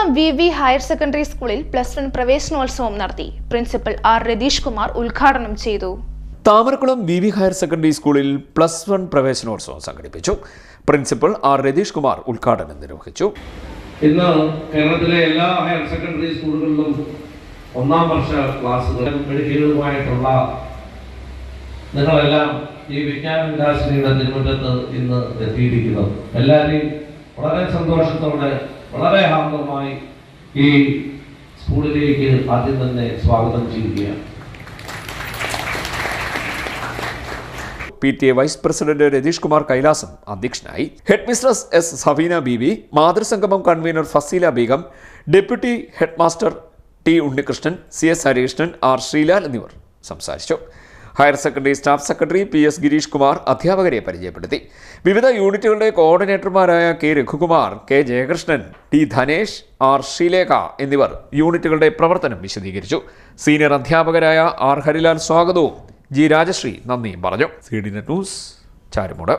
Thamarakulam V V higher secondary സ്കൂളിൽ plus one പ്രവേശനോത്സവം നടത്തി. പ്രിൻസിപ്പൽ ആർ രതീഷ് കുമാർ ഉദ്ഘാടനം ചെയ്തു. Thamarakulam V V higher secondary സ്കൂളിൽ പ്ലസ് വൺ പ്രവേശനോത്സവം സംഘടിപ്പിച്ചു. പ്രിൻസിപ്പൽ ആർ രതീഷ് കുമാർ ഉദ്ഘാടനം നിർവഹിച്ചു. ഇന്ന് കേരളത്തിലെ എല്ലാ ഹയർ സെക്കൻഡറി സ്കൂളുകളിലും ഒന്നാം വർഷ ക്ലാസ്സുകൾ മെഡിക്കലുമായിട്ടുള്ള നിങ്ങളെല്ലാം ഈ വിജ്ഞാന വികാസിനിയുടെ തിരുവനന്തപുരത്ത് ഇന്ന് എത്തിയിരിക്കുന്നത് എല്ലാവരെയും വളരെ സന്തോഷത്തോടെ വളരെ ഹാർദമായി ഈ സ്കൂളിലേക്ക് ആദ്യം തന്നെ സ്വാഗതം ചെയ്യുകയാണ്. P T A vice president Ratheesh Kumar Kailasam അധ്യക്ഷനായി. Headmistress S Safeena B V മാതൃസംഗമം convener Faseela Beegum deputy headmaster T Unnikrishnan C S Harikrishnan R Sreelal എന്നിവർ സംസാരിച്ചു. Higher secondary staff secretary P S Gireesh Kumar അധ്യാപകരെ പരിചയപ്പെടുത്തി. വിവിധ യൂണിറ്റുകളുടെ കോർഡിനേറ്റർമാരായ K Raghukumar K Jayakrishnan T Dhanesh R Sreelekha എന്നിവർ യൂണിറ്റുകളുടെ പ്രവർത്തനം വിശദീകരിച്ചു. സീനിയർ അധ്യാപകരായ ആർ ഹരിലാൽ സ്വാഗതവും ജി രാജശ്രീ നന്ദിയും പറഞ്ഞു. C D news Charummood.